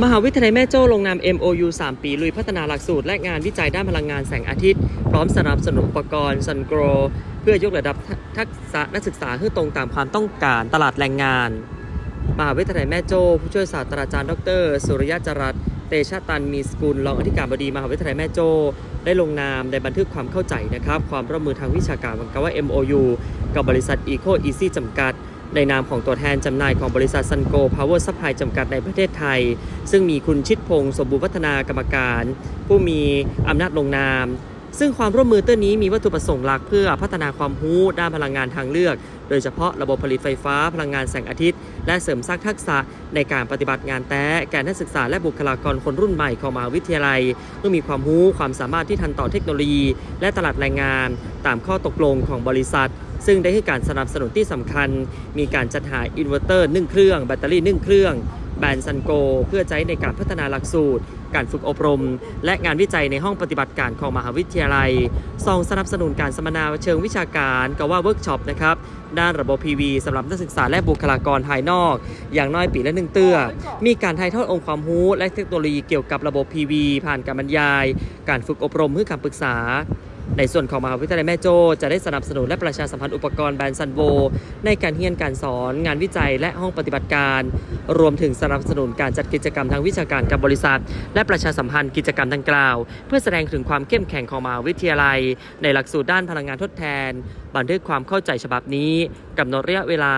มหาวิทยาลัยแม่โจ้ลงนาม MOU 3 ปี ลุยพัฒนาหลักสูตร และงานวิจัยด้านพลังงานแสงอาทิตย์ พร้อมสนับสนุนอุปกรณ์ซันโกรเพื่อยกระดับทักษะนักศึกษาให้ตรงตามความต้องการตลาดแรงงาน มหาวิทยาลัยแม่โจ้ผู้ช่วยศาสตราจารย์ ดร สุริยะจรัตเตชะตันมีสกุลรองอธิการบดีมหาวิทยาลัยแม่โจ้ได้ลงนามในบันทึกความเข้าใจนะครับ ความร่วมมือทางวิชาการกับว่า MOU กับบริษัท Eco Easy จำกัด ในนามของตัวแทนจำหน่ายของบริษัทซันโกพาวเวอร์ซัพพลายจำกัดในประเทศไทย ซึ่งมีคุณชิดพงศ์สมบูรณ์พัฒนากรรมการ ผู้มีอำนาจลงนาม ซึ่งความร่วมมือต้นนี้มีวัตถุประสงค์หลักเพื่อพัฒนาความรู้ด้านพลังงานทางเลือก โดยเฉพาะระบบผลิตไฟฟ้าพลังงานแสงอาทิตย์ และเสริมสร้างทักษะในการปฏิบัติงานแต้แก่นักศึกษาและบุคลากรคนรุ่นใหม่ของมหาวิทยาลัยเพื่อมีความรู้ความสามารถที่ทันต่อเทคโนโลยี และตลาดแรงงาน ตามข้อตกลงของบริษัท ซึ่งได้ให้การสนับสนุนที่สำคัญ มีการจัดหาอินเวอร์เตอร์นึ่งเครื่องแบตเตอรี่นึ่งเครื่องแบรนด์ซันโก เพื่อใช้ในการพัฒนาหลักสูตร การฝึกอบรม และงานวิจัยในห้องปฏิบัติการของมหาวิทยาลัยซองสนับสนุนการสัมมนาเชิงวิชาการกับว่าเวิร์กช็อปนะครับ ด้านระบบ PV สำหรับนักศึกษาและบุคลากรภายนอก อย่างน้อยปีละหนึ่งเตื้อ มีการถ่ายทอดองค์ความรู้และเทคโนโลยีเกี่ยวกับระบบ PV ผ่านการบรรยาย การฝึกอบรมเพื่อคำปรึกษา ในส่วนของมหาวิทยาลัยแม่โจ้จะได้สนับสนุนและประชาสัมพันธ์อุปกรณ์แบรนด์ซันโวในการเรียนการสอน งานวิจัยและห้องปฏิบัติการ รวมถึงสนับสนุนการจัดกิจกรรมทางวิชาการกับบริษัท และประชาสัมพันธ์กิจกรรมดังกล่าว เพื่อแสดงถึงความเข้มแข็งของมหาวิทยาลัย ในหลักสูตรด้านพลังงานทดแทน บันทึกความเข้าใจฉบับนี้กำหนดระยะเวลา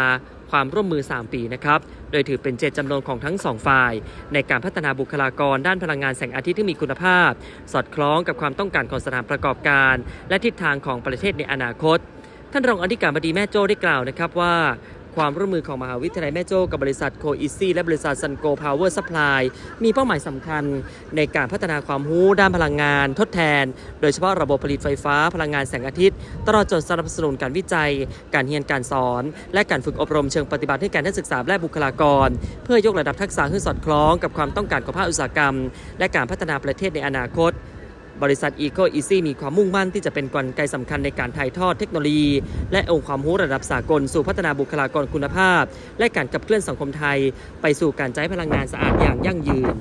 ความร่วมมือ 3 ปีนะครับ ดยถือเป็นเจตจำนงของทั้งสองฝ่าย ในการพัฒนาบุคลากรด้านพลังงานแสงอาทิตย์ที่มีคุณภาพ สอดคล้องกับความต้องการของสถานประกอบการ และทิศทางของประเทศในอนาคต ท่านรองอธิการบดีแม่โจ้ได้กล่าวนะครับว่า ความร่วมมือของมหาวิทยาลัยแม่โจ้กับบริษัทโคอิซี่และบริษัทซันโกพาวเวอร์ซัพพลายมีเป้าหมายสำคัญในการพัฒนาความรู้ด้านพลังงานทดแทน โดยเฉพาะระบบผลิตไฟฟ้าพลังงานแสงอาทิตย์ ตลอดจนสนับสนุนการวิจัย การเรียนการสอน และการฝึกอบรมเชิงปฏิบัติให้แก่นักศึกษาและบุคลากร เพื่อยกระดับทักษะให้สอดคล้องกับความต้องการของภาคอุตสาหกรรม และการพัฒนาประเทศในอนาคต บริษัท Eco Easy มีความมุ่งมั่นที่จะเป็นกลไกสำคัญในการถ่ายทอดเทคโนโลยี และองค์ความรู้ระดับสากลสู่พัฒนาบุคลากรคุณภาพ และการขับเคลื่อนสังคมไทย ไปสู่การใช้พลังงานสะอาดอย่างยั่งยืน